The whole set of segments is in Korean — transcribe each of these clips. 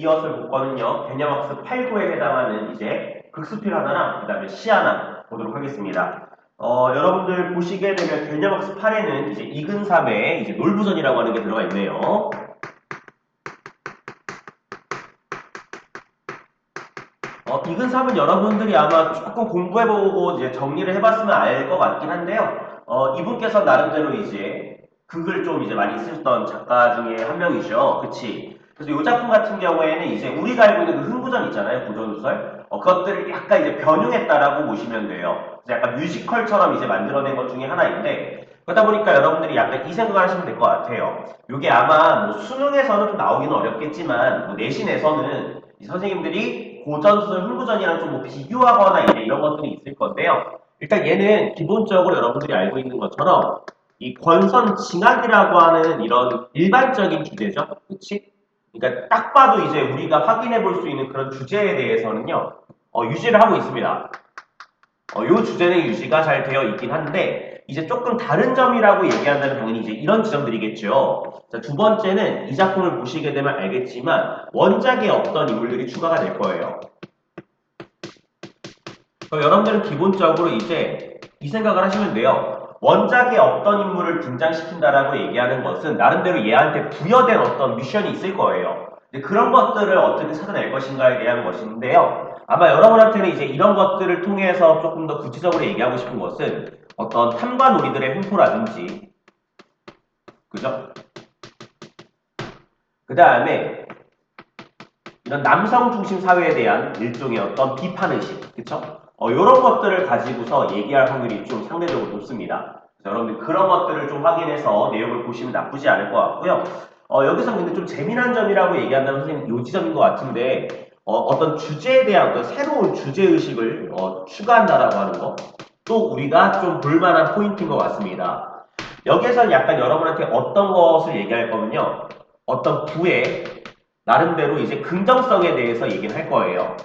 이 어설 복권은요, 개념학습 8, 9에 해당하는 이제 극수필 하나랑 그 다음에 시 하나 보도록 하겠습니다. 어, 여러분들 보시게 되면 개념학습 8에는 이제 이근삼의 이제 놀부전이라고 하는 게 들어가 있네요. 어, 이근삼은 여러분들이 아마 조금 공부해보고 이제 정리를 해봤으면 알 것 같긴 한데요. 어, 이분께서 나름대로 이제 극을 좀 이제 많이 쓰셨던 작가 중에 한 명이죠. 그치? 그래서 이 작품 같은 경우에는 이제 우리가 알고 있는 그 흥부전 있잖아요. 고전소설. 어, 그것들을 약간 이제 변형했다라고 보시면 돼요. 그래서 약간 뮤지컬처럼 이제 만들어낸 것 중에 하나인데, 그러다 보니까 여러분들이 약간 이 생각을 하시면 될 것 같아요. 이게 아마 뭐 수능에서는 좀 나오기는 어렵겠지만, 뭐 내신에서는 이 선생님들이 고전소설 흥부전이랑 좀 뭐 비교하거나 이제 이런 것들이 있을 건데요. 일단 얘는 기본적으로 여러분들이 알고 있는 것처럼 이 권선 징악이라고 하는 이런 일반적인 주제죠. 그치? 그러니까 딱 봐도 이제 우리가 확인해 볼 수 있는 그런 주제에 대해서는요, 어, 유지를 하고 있습니다. 어, 요 주제는 유지가 잘 되어 있긴 한데, 이제 조금 다른 점이라고 얘기한다면 당연히 이제 이런 지점들이겠죠. 자, 두 번째는 이 작품을 보시게 되면 알겠지만, 원작에 없던 인물들이 추가가 될 거예요. 여러분들은 기본적으로 이제 이 생각을 하시면 돼요. 원작에 없던 인물을 등장시킨다라고 얘기하는 것은 나름대로 얘한테 부여된 어떤 미션이 있을 거예요. 근데 그런 것들을 어떻게 찾아낼 것인가에 대한 것인데요. 아마 여러분한테는 이제 이런 것들을 통해서 조금 더 구체적으로 얘기하고 싶은 것은 어떤 탐관 우리들의 횡포라든지 그죠? 그 다음에 이런 남성 중심 사회에 대한 일종의 어떤 비판의식, 그쵸? 어, 이런 것들을 가지고서 얘기할 확률이 좀 상대적으로 높습니다. 여러분들 그런 것들을 좀 확인해서 내용을 보시면 나쁘지 않을 것 같고요. 어, 여기서 근데 좀 재미난 점이라고 얘기한다면 선생님 요 지점인 것 같은데 어, 떤 주제에 대한 어떤 새로운 주제 의식을 어, 추가한다라고 하는 거. 또 우리가 좀 볼만한 포인트인 것 같습니다. 여기에서는 약간 여러분한테 어떤 것을 얘기할 거면요. 어떤 부의 나름대로 이제 긍정성에 대해서 얘기를 할 거예요.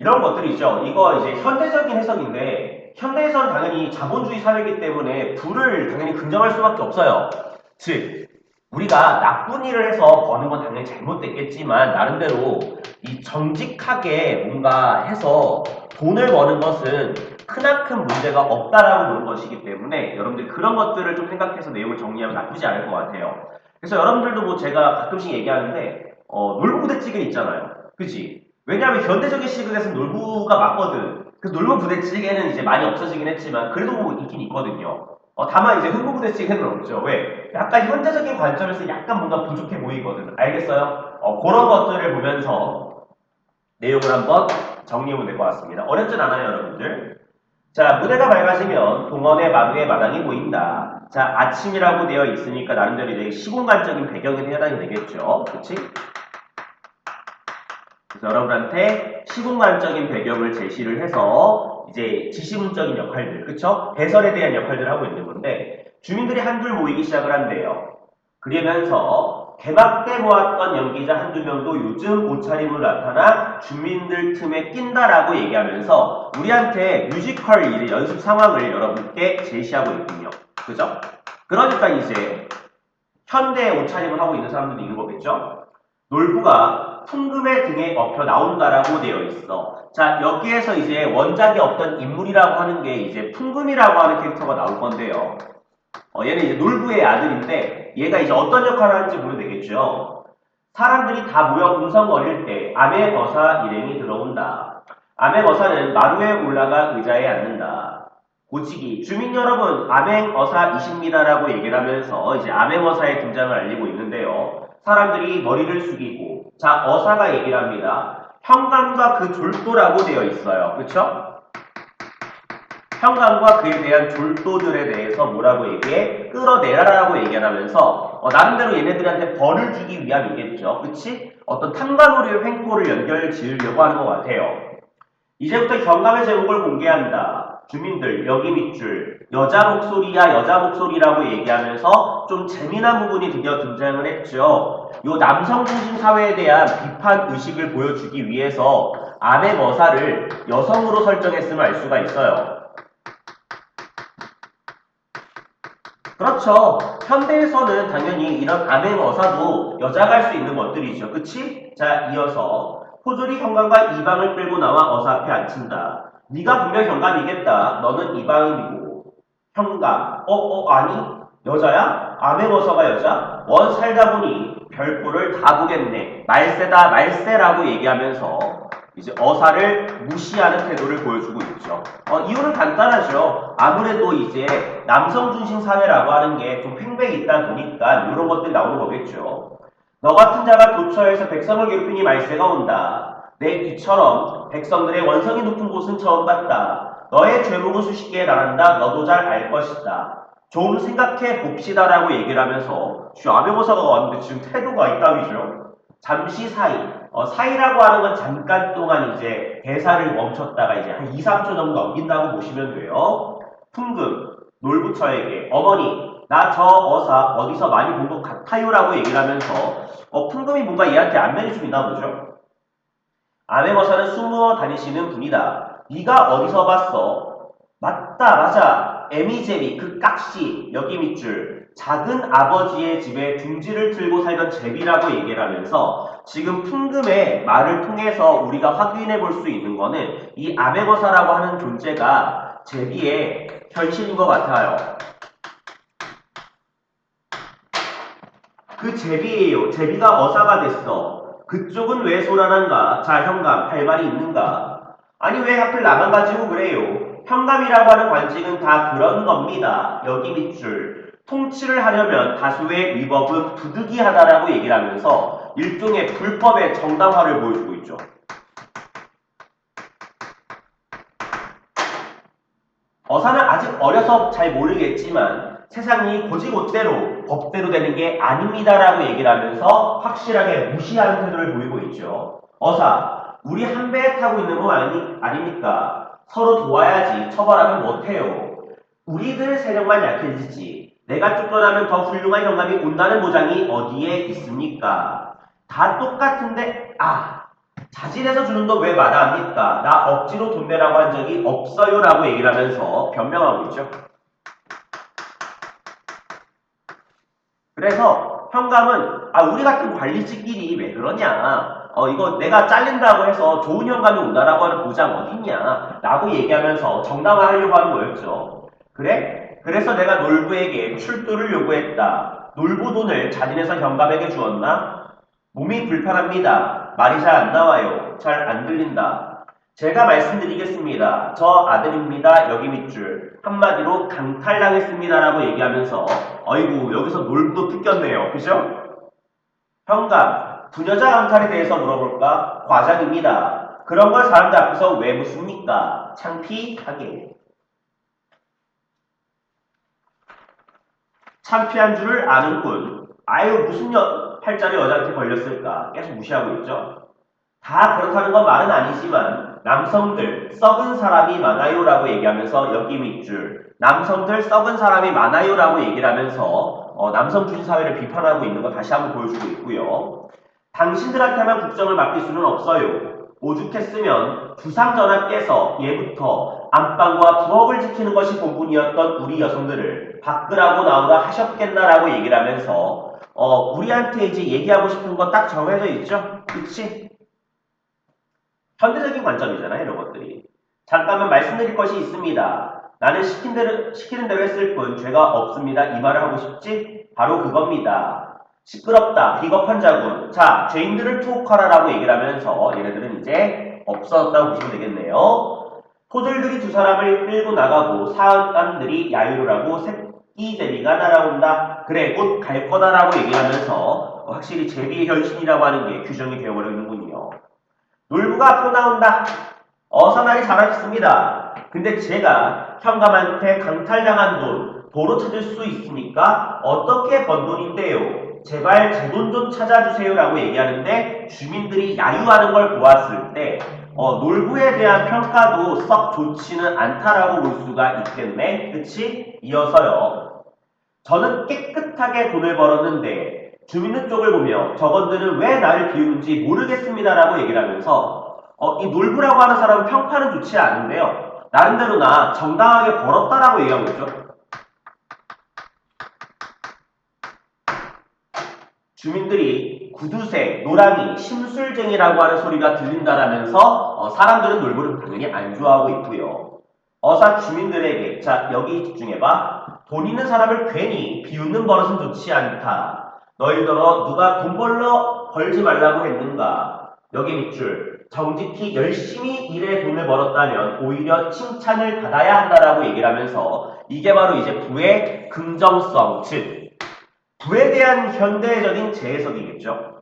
이런 것들이죠. 이거 이제 현대적인 해석인데 현대에서는 당연히 자본주의 사회이기 때문에 부를 당연히 긍정할 수밖에 없어요. 즉 우리가 나쁜 일을 해서 버는 건 당연히 잘못됐겠지만 나름대로 이 정직하게 뭔가 해서 돈을 버는 것은 크나큰 문제가 없다라고 보는 것이기 때문에 여러분들 그런 것들을 좀 생각해서 내용을 정리하면 나쁘지 않을 것 같아요. 그래서 여러분들도 뭐 제가 가끔씩 얘기하는데 어, 놀부 부대찌개 있잖아요. 그치? 왜냐하면 현대적인 시각에서 놀부가 맞거든. 그 놀부 부대찌개는 이제 많이 없어지긴 했지만 그래도 뭐 있긴 있거든요. 어, 다만 이제 흥부 부대찌개는 없죠. 왜? 약간 현대적인 관점에서 약간 뭔가 부족해 보이거든. 알겠어요? 어, 그런 것들을 보면서 내용을 한번 정리해보면 될 것 같습니다. 어렵진 않아요, 여러분들. 자, 무대가 밝아지면 동원의 마루의 마당이 보인다. 자, 아침이라고 되어 있으니까 나름대로 이제 시공간적인 배경에 해당이 되겠죠. 그치? 그래서 여러분한테 시공간적인 배경을 제시를 해서 이제 지시문적인 역할들, 그쵸? 해설에 대한 역할들을 하고 있는 건데 주민들이 한둘 모이기 시작을 한대요. 그러면서 개막 때 보았던 연기자 한두 명도 요즘 옷차림으로 나타나 주민들 틈에 낀다라고 얘기하면서 우리한테 뮤지컬 일의 연습 상황을 여러분께 제시하고 있군요. 그죠? 그러니까 이제 현대 옷차림을 하고 있는 사람들도 있는 거겠죠? 놀부가 풍금의 등에 엎혀 나온다라고 되어 있어. 자, 여기에서 이제 원작에 없던 인물이라고 하는 게 이제 풍금이라고 하는 캐릭터가 나올 건데요. 어, 얘는 이제 놀부의 아들인데 얘가 이제 어떤 역할을 하는지 보면 되겠죠. 사람들이 다 모여 궁성거릴 때 암의 거사 일행이 들어온다. 암의 거사는 마루에 올라가 의자에 앉는다. 고치기 주민 여러분 암행 어사 이십니다라고 얘기를 하면서 이제 암행 어사의 등장을 알리고 있는데요. 사람들이 머리를 숙이고 자 어사가 얘기를 합니다. 현관과 그 졸도라고 되어 있어요. 그렇죠? 현관과 그에 대한 졸도들에 대해서 뭐라고 얘기해? 끌어내라라고 얘기를 하면서 어, 나름대로 얘네들한테 벌을 주기 위함이겠죠. 그치? 어떤 탐관오리의 횡포를 연결 지으려고 하는 것 같아요. 이제부터 경감의 제목을 공개한다. 주민들 여기 밑줄 여자 목소리야 여자 목소리라고 얘기하면서 좀 재미난 부분이 드디어 등장을 했죠. 요 남성 중심 사회에 대한 비판 의식을 보여주기 위해서 아내 머사를 여성으로 설정했음을 알 수가 있어요. 그렇죠. 현대에서는 당연히 이런 암행어사도 여자가 할 수 있는 것들이죠. 그치? 자, 이어서 포졸이 현관과 이방을 끌고 나와 어사 앞에 앉힌다. 네가 분명 현감이겠다. 너는 이방이고 현감. 어, 어, 아니? 여자야? 암행어사가 여자? 원 살다 보니 별꼴을 다 보겠네. 말세다, 말세라고 얘기하면서 이제 어사를 무시하는 태도를 보여주고 있죠. 어, 이유는 간단하죠. 아무래도 이제 남성 중심 사회라고 하는 게 좀 팽백이 있다 보니까 이런 것들이 나오는 거겠죠. 너 같은 자가 도처에서 백성을 괴롭히니 말세가 온다. 내 이처럼 백성들의 원성이 높은 곳은 처음 봤다. 너의 죄목은 수십 개 나간다. 너도 잘 알 것이다. 좀 생각해 봅시다라고 얘기를 하면서 아명어사가 왔는데 지금 태도가 이따위죠. 잠시 사이, 어, 사이라고 하는 건 잠깐 동안 이제 대사를 멈췄다가 이제 한 2, 3초 정도 넘긴다고 보시면 돼요. 풍금, 놀부처에게 어머니, 나 저 어사 어디서 많이 본 것 같아요라고 얘기를 하면서 어, 풍금이 뭔가 얘한테 안면이 좀 있나 보죠. 아메머사는 숨어 다니시는 분이다. 네가 어디서 봤어? 맞다, 맞아. 에미제비, 그 깍시, 여기 밑줄. 작은 아버지의 집에 둥지를 틀고 살던 제비라고 얘기를 하면서 지금 풍금의 말을 통해서 우리가 확인해 볼 수 있는 거는 이 아베거사라고 하는 존재가 제비의 현실인 것 같아요. 그 제비예요. 제비가 어사가 됐어. 그쪽은 왜 소란한가? 자, 현감, 할 말이 있는가? 아니, 왜 하필 나만 가지고 그래요? 현감이라고 하는 관직은 다 그런 겁니다. 여기 밑줄. 통치를 하려면 다수의 위법은 부득이하다라고 얘기를 하면서 일종의 불법의 정당화를 보여주고 있죠. 어사는 아직 어려서 잘 모르겠지만 세상이 고지고대로 법대로 되는 게 아닙니다라고 얘기를 하면서 확실하게 무시하는 태도를 보이고 있죠. 어사, 우리 한 배에 타고 있는 거 아니, 아닙니까? 서로 도와야지 처벌하면 못해요. 우리들 세력만 약해지지. 내가 쫓겨나면 더 훌륭한 영감이 온다는 보장이 어디에 있습니까? 다 똑같은데, 아, 자진해서 주는 거 왜 마다합니까? 나 억지로 돈 내라고 한 적이 없어요 라고 얘기를 하면서 변명하고 있죠. 그래서 현감은 아 우리 같은 관리직끼리 왜 그러냐 어 이거 내가 잘린다고 해서 좋은 현감이 온다라고 하는 보장 어딨냐 라고 얘기하면서 정당화하려고 하는 거였죠 그래? 그래서 내가 놀부에게 출두를 요구했다 놀부 돈을 자진해서 현감에게 주었나? 몸이 불편합니다 말이 잘 안 나와요 잘 안 들린다 제가 말씀드리겠습니다. 저 아들입니다. 여기 밑줄. 한마디로 강탈당했습니다라고 얘기하면서 어이구 여기서 놀부도 뜯겼네요. 그죠? 현감, 부녀자 강탈에 대해서 물어볼까? 과장입니다. 그런 걸 사람들 앞에서 왜 묻습니까? 창피하게. 창피한 줄을 아는군. 아유 무슨 여, 팔자리 여자한테 걸렸을까? 계속 무시하고 있죠. 다 그렇다는 건 말은 아니지만 남성들 썩은 사람이 많아요라고 얘기하면서 여기 밑줄 남성들 썩은 사람이 많아요라고 얘기를 하면서 어, 남성주의 사회를 비판하고 있는 거 다시 한번 보여주고 있고요. 당신들한테만 국정을 맡길 수는 없어요. 오죽했으면 주상전하께서 예부터 안방과 부엌을 지키는 것이 본분이었던 우리 여성들을 바꾸라고 나오라 하셨겠나라고 얘기를 하면서 어, 우리한테 이제 얘기하고 싶은 거 딱 정해져 있죠? 그치? 현대적인 관점이잖아요, 이런 것들이. 잠깐만 말씀드릴 것이 있습니다. 나는 시키는 대로 했을 뿐 죄가 없습니다. 이 말을 하고 싶지? 바로 그겁니다. 시끄럽다, 비겁한 자군. 자, 죄인들을 투옥하라라고 얘기를 하면서 얘네들은 이제 없어졌다고 보시면 되겠네요. 포졸들이 두 사람을 끌고 나가고 사람들이 야유를 하고 새끼 제비가 날아온다. 그래, 곧 갈 거다라고 얘기를 하면서 확실히 제비의 현신이라고 하는 게 규정이 되어버리는군요. 놀부가 앞으로 나온다. 어서 말이 잘하셨습니다. 근데 제가 현감한테 강탈당한 돈 도로 찾을 수 있습니까? 어떻게 번 돈인데요? 제발 제 돈 좀 찾아주세요라고 얘기하는데 주민들이 야유하는 걸 보았을 때 어, 놀부에 대한 평가도 썩 좋지는 않다라고 볼 수가 있겠네. 그치? 이어서요. 저는 깨끗하게 돈을 벌었는데 주민들 쪽을 보며 저건들은 왜 나를 비우는지 모르겠습니다라고 얘기를 하면서 어, 이 놀부라고 하는 사람은 평판은 좋지 않은데요. 나름대로 나 정당하게 벌었다라고 얘기하고 있죠. 주민들이 구두쇠, 노랑이, 심술쟁이라고 하는 소리가 들린다라면서 어, 사람들은 놀부를 당연히 안 좋아하고 있고요. 어사 주민들에게 자 여기 집중해봐. 돈 있는 사람을 괜히 비웃는 버릇은 좋지 않다. 너희들어 누가 돈 벌러 벌지 말라고 했는가? 여기 밑줄 정직히 열심히 일해 돈을 벌었다면 오히려 칭찬을 받아야 한다라고 얘기를 하면서 이게 바로 이제 부의 긍정성 즉 부에 대한 현대적인 재해석이겠죠.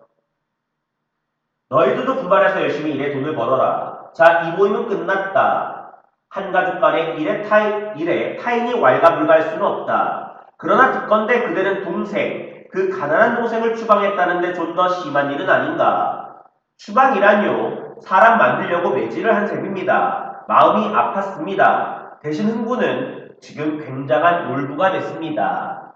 너희들도 분발해서 열심히 일해 돈을 벌어라. 자, 이 모임은 끝났다. 한 가족 간의 일에 타인, 일에 타인이 왈가불가할 수는 없다. 그러나 듣건대 그대는 동생, 그 가난한 동생을 추방했다는데 좀 더 심한 일은 아닌가. 추방이란요, 사람 만들려고 매질을 한 셈입니다. 마음이 아팠습니다. 대신 흥부는 지금 굉장한 놀부가 됐습니다.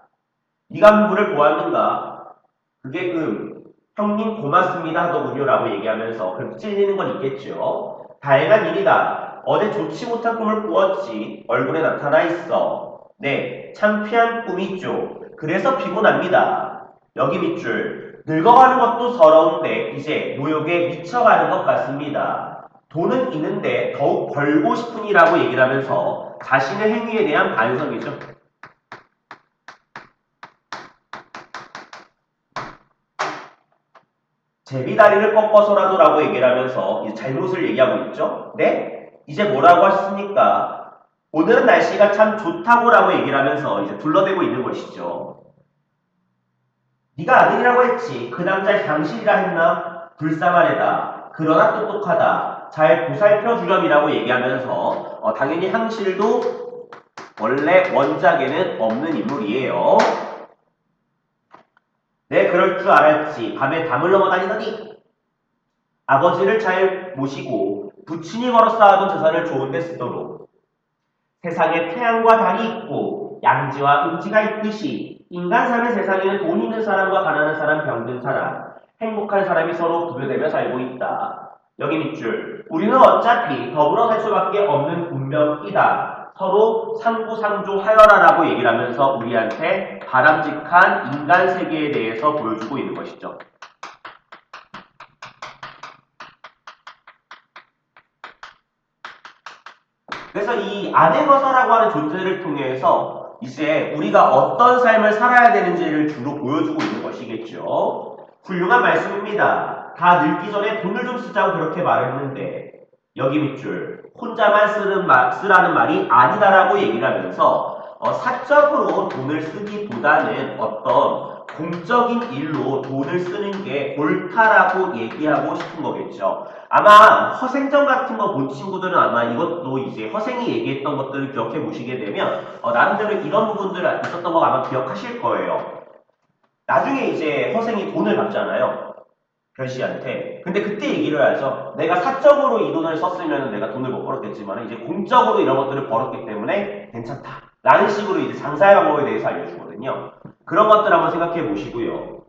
흥부를 보았는가? 그게 음, 형님 고맙습니다 하더군요 라고 얘기하면서 그렇게 찔리는 건 있겠죠. 다행한 일이다. 어제 좋지 못한 꿈을 꾸었지. 얼굴에 나타나 있어. 네, 창피한 꿈이죠. 그래서 피곤합니다. 여기 밑줄. 늙어가는 것도 서러운데 이제 노역에 미쳐가는 것 같습니다. 돈은 있는데 더욱 벌고 싶으니라고 얘기를 하면서 자신의 행위에 대한 반성이죠. 제비다리를 꺾어서라도라고 얘기를 하면서 잘못을 얘기하고 있죠. 네? 이제 뭐라고 하십니까? 오늘은 날씨가 참 좋다고라고 얘기를 하면서 이제 둘러대고 있는 것이죠. 네가 아들이라고 했지. 그 남자 당신이라 했나? 불쌍한 애다. 그러나 똑똑하다. 잘 보살펴 주렴이라고 얘기하면서 어, 당연히 항실도 원래 원작에는 없는 인물이에요. 네, 그럴 줄 알았지. 밤에 담을 넘어 다니더니 아버지를 잘 모시고 부친이 걸어 쌓아둔 재산을 좋은데 쓰도록 세상에 태양과 달이 있고 양지와 음지가 있듯이 인간 삶의 세상에는 돈 있는 사람과 가난한 사람, 병든 사람, 행복한 사람이 서로 구별되며 살고 있다. 여기 밑줄. 우리는 어차피 더불어 살 수밖에 없는 운명이다. 서로 상부상조하여라라고 얘기를 하면서 우리한테 바람직한 인간 세계에 대해서 보여주고 있는 것이죠. 그래서 이 아내거사라고 하는 존재를 통해서 이제 우리가 어떤 삶을 살아야 되는지를 주로 보여주고 있는 것이겠죠. 훌륭한 말씀입니다. 다 늙기 전에 돈을 좀 쓰자고 그렇게 말했는데 여기 밑줄 혼자만 쓰는 말, 쓰라는 말이 아니다라고 얘기를 하면서 어, 사적으로 돈을 쓰기보다는 어떤 공적인 일로 돈을 쓰는 게 옳다라고 얘기하고 싶은 거겠죠. 아마 허생전 같은 거 본 친구들은 아마 이것도 이제 허생이 얘기했던 것들을 기억해 보시게 되면 어, 나름대로 이런 부분들 있었던 거 아마 기억하실 거예요. 나중에 이제 허생이 돈을 받잖아요. 별씨한테. 근데 그때 얘기를 하죠. 내가 사적으로 이 돈을 썼으면 내가 돈을 못 벌었겠지만 이제 공적으로 이런 것들을 벌었기 때문에 괜찮다. 라는 식으로 이제 장사의 방법에 대해서 알려주거든요. 그런 것들 한번 생각해 보시고요.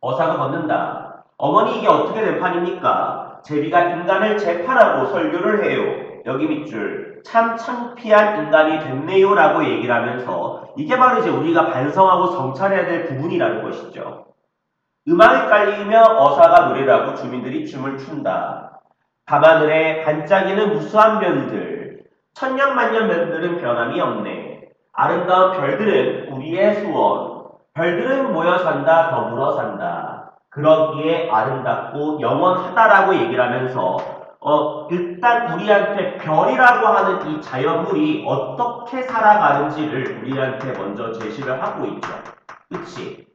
어사가 걷는다. 어머니 이게 어떻게 된 판입니까? 제비가 인간을 재판하고 설교를 해요. 여기 밑줄. 참 창피한 인간이 됐네요. 라고 얘기를 하면서 이게 바로 이제 우리가 반성하고 성찰해야 될 부분이라는 것이죠. 음악이 깔리며 어사가 노래를 하고 주민들이 춤을 춘다. 밤하늘에 반짝이는 무수한 별들, 천년만년 별들은 변함이 없네. 아름다운 별들은 우리의 소원. 별들은 모여 산다, 더불어 산다. 그러기에 아름답고 영원하다라고 얘기를 하면서 어, 일단 우리한테 별이라고 하는 이 자연물이 어떻게 살아가는지를 우리한테 먼저 제시를 하고 있죠. 그치?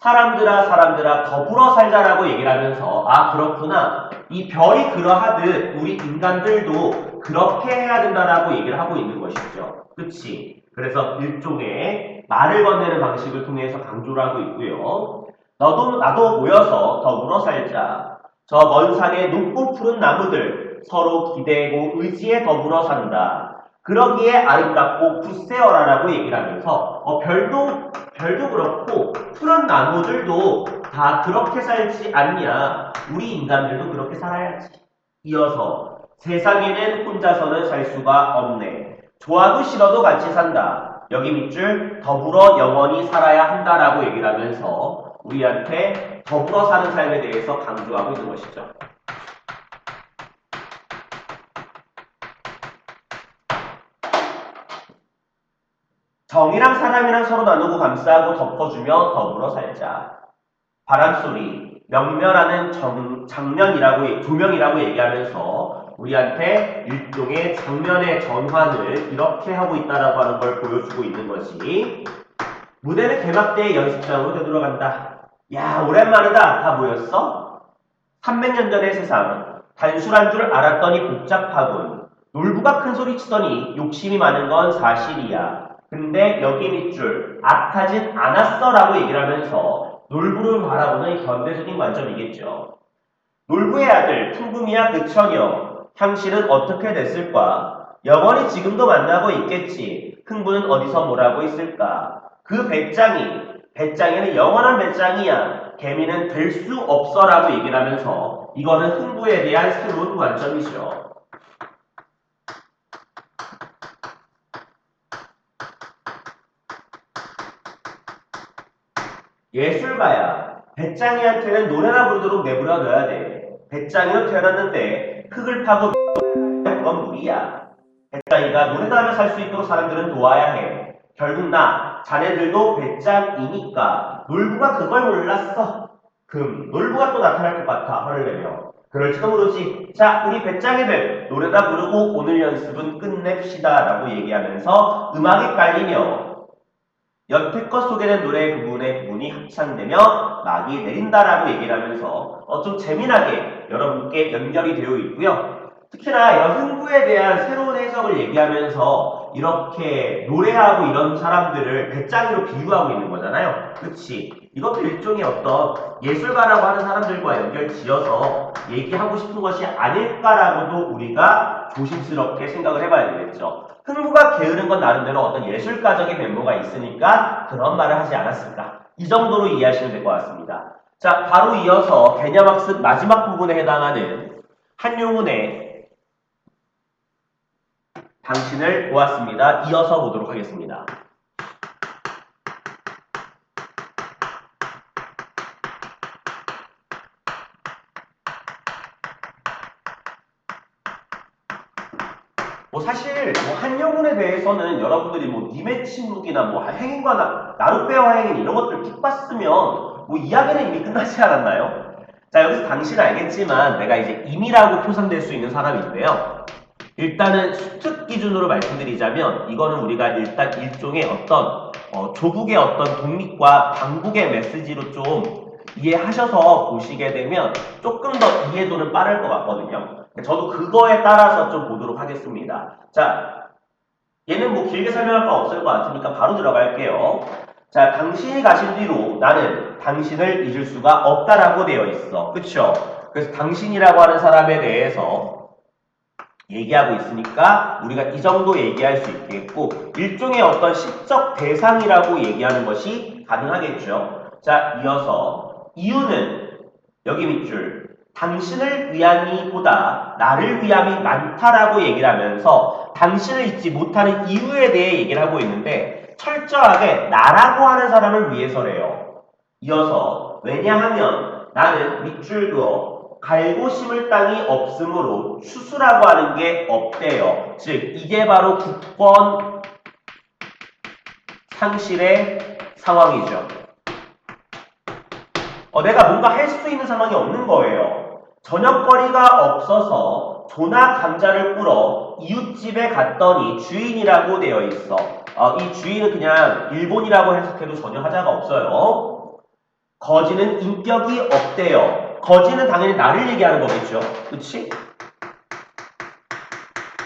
사람들아 사람들아 더불어 살자라고 얘기를 하면서 아 그렇구나. 이 별이 그러하듯 우리 인간들도 그렇게 해야 된다라고 얘기를 하고 있는 것이죠. 그치? 그래서 일종의 말을 건네는 방식을 통해서 강조를 하고 있고요. 너도 나도 모여서 더불어 살자. 저 먼 산의 높고 푸른 나무들 서로 기대고 의지에 더불어 산다. 그러기에 아름답고 굳세어라라고 얘기를 하면서 어, 별도 별도 그렇고 푸른 나무들도 다 그렇게 살지 않냐. 우리 인간들도 그렇게 살아야지. 이어서 세상에는 혼자서는 살 수가 없네. 좋아도 싫어도 같이 산다. 여기 밑줄 더불어 영원히 살아야 한다라고 얘기를 하면서 우리한테 더불어 사는 삶에 대해서 강조하고 있는 것이죠. 정이랑 사람이랑 서로 나누고 감싸고 덮어주며 더불어 살자. 바람소리, 명멸하는 정, 장면이라고, 얘- 조명이라고 얘기하면서 우리한테 일종의 장면의 전환을 이렇게 하고 있다라고 하는 걸 보여주고 있는 것이 무대는 개막대의 연습장으로 되돌아간다. 야, 오랜만이다. 다 모였어? 300년 전의 세상, 단순한 줄 알았더니 복잡하군. 놀부가 큰 소리 치더니 욕심이 많은 건 사실이야. 근데 여기 밑줄, 악하진 않았어 라고 얘기를 하면서 놀부를 바라보는 현대적인 관점이겠죠. 놀부의 아들, 풍금이야 그 처녀. 향실은 어떻게 됐을까? 영원히 지금도 만나고 있겠지. 흥부는 어디서 뭐라고 있을까? 그 배짱이, 배짱이는 영원한 배짱이야. 개미는 될 수 없어라고 얘기를 하면서 이거는 흥부에 대한 새로운 관점이죠. 예술가야. 배짱이한테는 노래나 부르도록 내버려 둬야 돼. 배짱이로 태어났는데 흙을 파고 그건 무리야. 배짱이가 노래나 하며 살 수 있도록 사람들은 도와야 해. 결국 나, 자네들도 배짱이니까 놀부가 그걸 몰랐어. 금, 놀부가 또 나타날 것 같아, 화를 내며. 그럴지도 모르지. 자, 우리 배짱이들, 노래나 부르고 오늘 연습은 끝냅시다. 라고 얘기하면서 음악이 깔리며 여태껏 소개된 노래 부분의 부분이 합창되며 막이 내린다라고 얘기를 하면서 어, 좀 재미나게 여러분께 연결이 되어 있고요. 특히나 이런 흥부에 대한 새로운 해석을 얘기하면서 이렇게 노래하고 이런 사람들을 배짱이로 비유하고 있는 거잖아요. 그치? 이것도 일종의 어떤 예술가라고 하는 사람들과 연결 지어서 얘기하고 싶은 것이 아닐까라고도 우리가 조심스럽게 생각을 해봐야 되겠죠. 흥부가 게으른 건 나름대로 어떤 예술가적인 면모가 있으니까 그런 말을 하지 않았을까. 이 정도로 이해하시면 될 것 같습니다. 자, 바로 이어서 개념학습 마지막 부분에 해당하는 한용운의 당신을 보았습니다. 이어서 보도록 하겠습니다. 뭐 사실 뭐 한영훈에 대해서는 여러분들이 뭐 님의 침묵이나 뭐 행인과 나, 나룻배와 행인 이런 것들 쭉 봤으면 뭐 이야기는 이미 끝나지 않았나요? 자 여기서 당신은 알겠지만 내가 이제 임이라고 표상될 수 있는 사람인데요. 일단은 수특 기준으로 말씀드리자면 이거는 우리가 일단 일종의 어떤 어, 조국의 어떤 독립과 당국의 메시지로 좀 이해하셔서 보시게 되면 조금 더 이해도는 빠를 것 같거든요. 저도 그거에 따라서 좀 보도록 하겠습니다. 자, 얘는 뭐 길게 설명할 거 없을 것 같으니까 바로 들어갈게요. 자, 당신이 가신 뒤로 나는 당신을 잊을 수가 없다라고 되어 있어. 그쵸? 그래서 당신이라고 하는 사람에 대해서 얘기하고 있으니까 우리가 이 정도 얘기할 수 있겠고 일종의 어떤 시적 대상이라고 얘기하는 것이 가능하겠죠. 자, 이어서 이유는 여기 밑줄 당신을 위함이 보다 나를 위함이 많다라고 얘기를 하면서 당신을 잊지 못하는 이유에 대해 얘기를 하고 있는데 철저하게 나라고 하는 사람을 위해서래요. 이어서 왜냐하면 나는 밑줄 그어 갈고 심을 땅이 없으므로 추수라고 하는 게 없대요. 즉 이게 바로 국권 상실의 상황이죠. 어, 내가 뭔가 할 수 있는 상황이 없는 거예요. 저녁거리가 없어서 조나 감자를 뿌러 이웃집에 갔더니 주인이라고 되어 있어. 어, 이 주인은 그냥 일본이라고 해석해도 전혀 하자가 없어요. 거지는 인격이 없대요. 거지는 당연히 나를 얘기하는 거겠죠. 그치?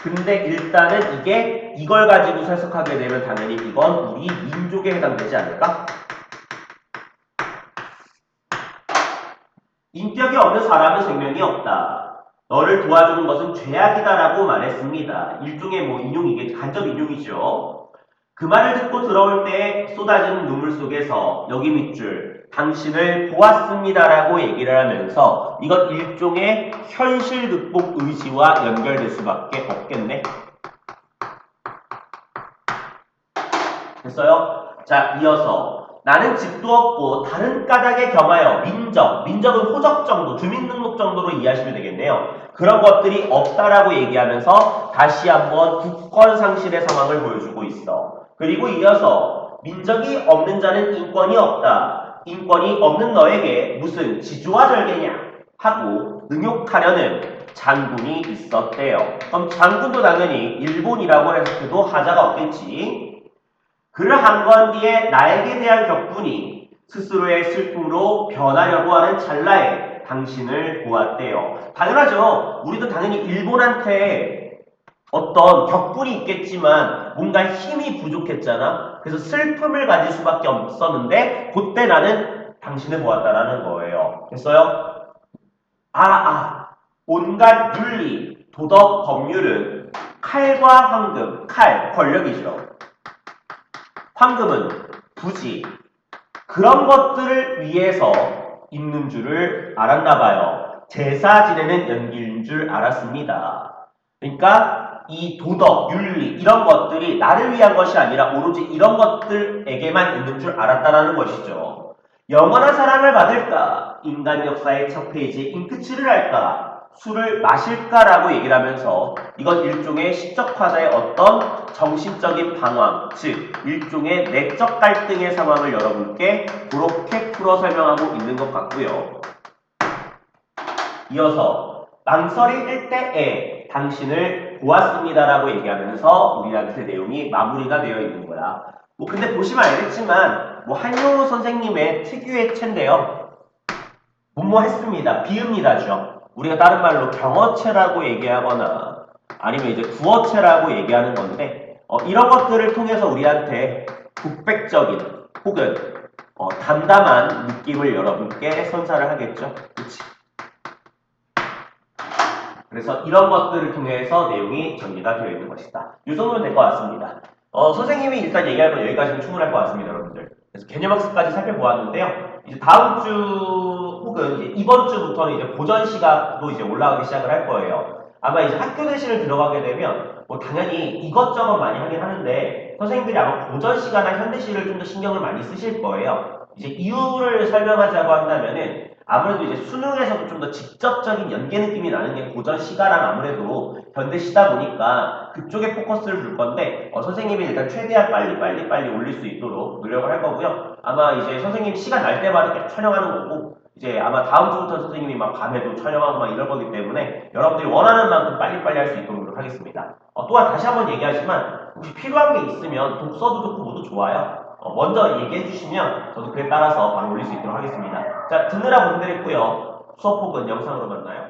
근데 일단은 이게 이걸 가지고 해석하게 되면 당연히 이건 우리 민족에 해당되지 않을까? 인격이 없는 사람은 생명이 없다. 너를 도와주는 것은 죄악이다라고 말했습니다. 일종의 뭐 인용이겠, 간접 인용이죠. 그 말을 듣고 들어올 때 쏟아지는 눈물 속에서 여기 밑줄 당신을 보았습니다라고 얘기를 하면서 이건 일종의 현실 극복 의지와 연결될 수밖에 없겠네. 됐어요? 자, 이어서 나는 집도 없고 다른 까닭에 겸하여 민적, 민적은 호적 정도, 주민등록 정도로 이해하시면 되겠네요. 그런 것들이 없다라고 얘기하면서 다시 한번 국권 상실의 상황을 보여주고 있어. 그리고 이어서 민적이 없는 자는 인권이 없다. 인권이 없는 너에게 무슨 지주와 절개냐 하고 능욕하려는 장군이 있었대요. 그럼 장군도 당연히 일본이라고 해도 하자가 없겠지. 그를 한건 뒤에 나에게 대한 격분이 스스로의 슬픔으로 변하려고 하는 찰나에 당신을 보았대요. 당연하죠. 우리도 당연히 일본한테 어떤 격분이 있겠지만 뭔가 힘이 부족했잖아. 그래서 슬픔을 가질 수밖에 없었는데 그때 나는 당신을 보았다라는 거예요. 됐어요? 아, 아. 온갖 윤리, 도덕, 법률은 칼과 황금, 칼, 권력이죠. 황금은 부지, 그런 것들을 위해서 있는 줄을 알았나 봐요. 제사 지내는 연기인 줄 알았습니다. 그러니까 이 도덕, 윤리 이런 것들이 나를 위한 것이 아니라 오로지 이런 것들에게만 있는 줄 알았다라는 것이죠. 영원한 사랑을 받을까? 인간 역사의 첫 페이지에 잉크칠을 할까? 술을 마실까라고 얘기를 하면서 이건 일종의 시적화자의 어떤 정신적인 방황, 즉 일종의 내적 갈등의 상황을 여러분께 그렇게 풀어 설명하고 있는 것 같고요. 이어서 망설일 때에 당신을 보았습니다라고 얘기하면서 우리한테 내용이 마무리가 되어 있는 거야. 뭐 근데 보시면 알겠지만 뭐 한효 선생님의 특유의 체인데요. 뭐뭐 했습니다. 비읍니다죠. 우리가 다른 말로 경어체라고 얘기하거나 아니면 이제 구어체라고 얘기하는 건데 어, 이런 것들을 통해서 우리한테 국백적인 혹은 어, 담담한 느낌을 여러분께 선사를 하겠죠. 그치? 그래서 이런 것들을 통해서 내용이 정리가 되어 있는 것이다. 이 정도면 될 것 같습니다. 어, 선생님이 일단 얘기할 건 여기까지는 충분할 것 같습니다, 여러분들. 그래서 개념학습까지 살펴보았는데요. 이제 다음 주 혹은 이번 주부터는 이제 고전 시각도 이제 올라가기 시작을 할 거예요. 아마 이제 학교 대신을 들어가게 되면 뭐 당연히 이것저것 많이 하긴 하는데 선생님들이 아마 고전 시가나 현대 시를 좀 더 신경을 많이 쓰실 거예요. 이제 이유를 설명하자고 한다면은 아무래도 이제 수능에서도 좀 더 직접적인 연계 느낌이 나는 게 고전 시가랑 아무래도 현대 시다 보니까 그쪽에 포커스를 둘 건데 어, 선생님이 일단 최대한 빨리 빨리 빨리 올릴 수 있도록 노력을 할 거고요. 아마 이제 선생님 시간 날 때마다 촬영하는 거고 이제 아마 다음 주부터 선생님이 막 밤에도 촬영하고 막 이럴 거기 때문에 여러분들이 원하는 만큼 빨리빨리 할 수 있도록 노력하겠습니다. 어, 또한 다시 한번 얘기하지만 혹시 필요한 게 있으면 독서도 좋고 뭐도 좋아요. 어, 먼저 얘기해 주시면 저도 그에 따라서 바로 올릴 수 있도록 하겠습니다. 자, 듣느라 고생드렸고요. 수업 혹은 영상으로 만나요.